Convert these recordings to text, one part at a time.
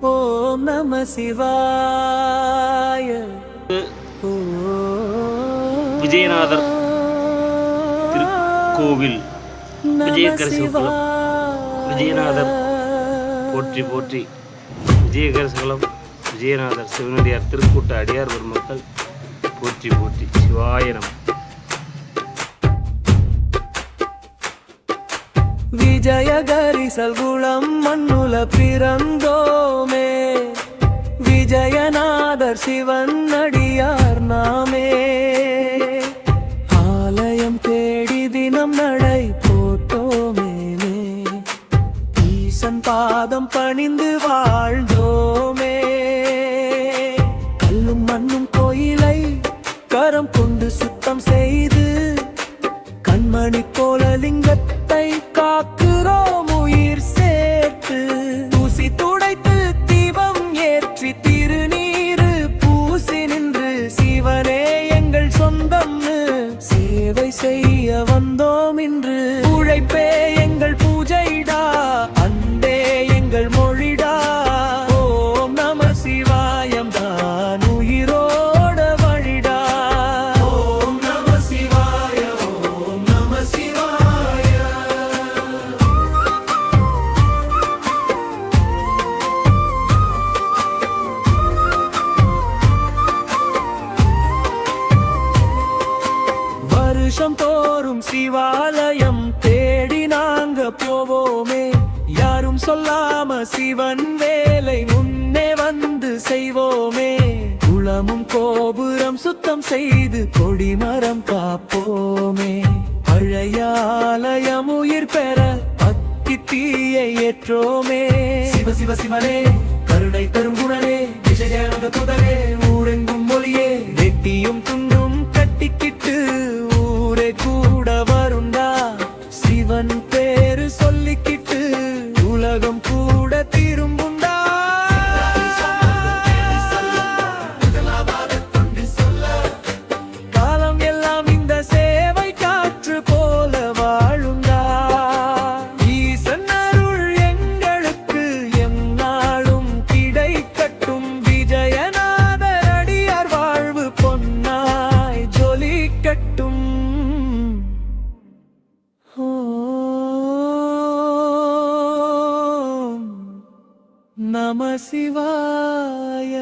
ஓம் நம சிவாய. விஜயநாதர் திருக்கோவில். சிவாய. விஜயநாதர் போற்றி போற்றி. விஜயகரசகுலம் விஜயநாதர் சிவனடியார் திருக்கூட்ட அடியார் பெருமக்கள் போற்றி போற்றி. சிவாய நம. விஜயகரி சல்குளம் மண்ணுல பிறந்தோமே. விஜயநாதர் சிவன் அடியார் நாமே. ஆலயம் தேடி தினம் நடை போட்டோமே. ஈசன் பாதம் பணிந்து வாழ்ந்தோமே. கல்லும் மண்ணும் கோயிலை கரம் கொண்டு சுத்தம் செய்து கண்மணி போல லிங்கத்தை வருஷம் தோறும் சிவாலயம் தேடி நாங்க போவோமே. யாரும் சொல்லாம சிவன் வேலை முன்னே வந்து செய்வோமே. குளமும் கோபுரம் சுத்தம் செய்து கொடிமரம் காப்போமே. பழைய ஆலயம் உயிர் பெற பக்தி தீயை ஏற்றோமே. சிவ சிவ சிவனே கருணை தரும் குணனே விஜயநக துதரே அவன் பேரு சொல்லிக்கிட்டு உலகம் பூ நம சிவாய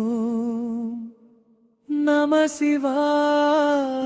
ஓம் நம சிவாய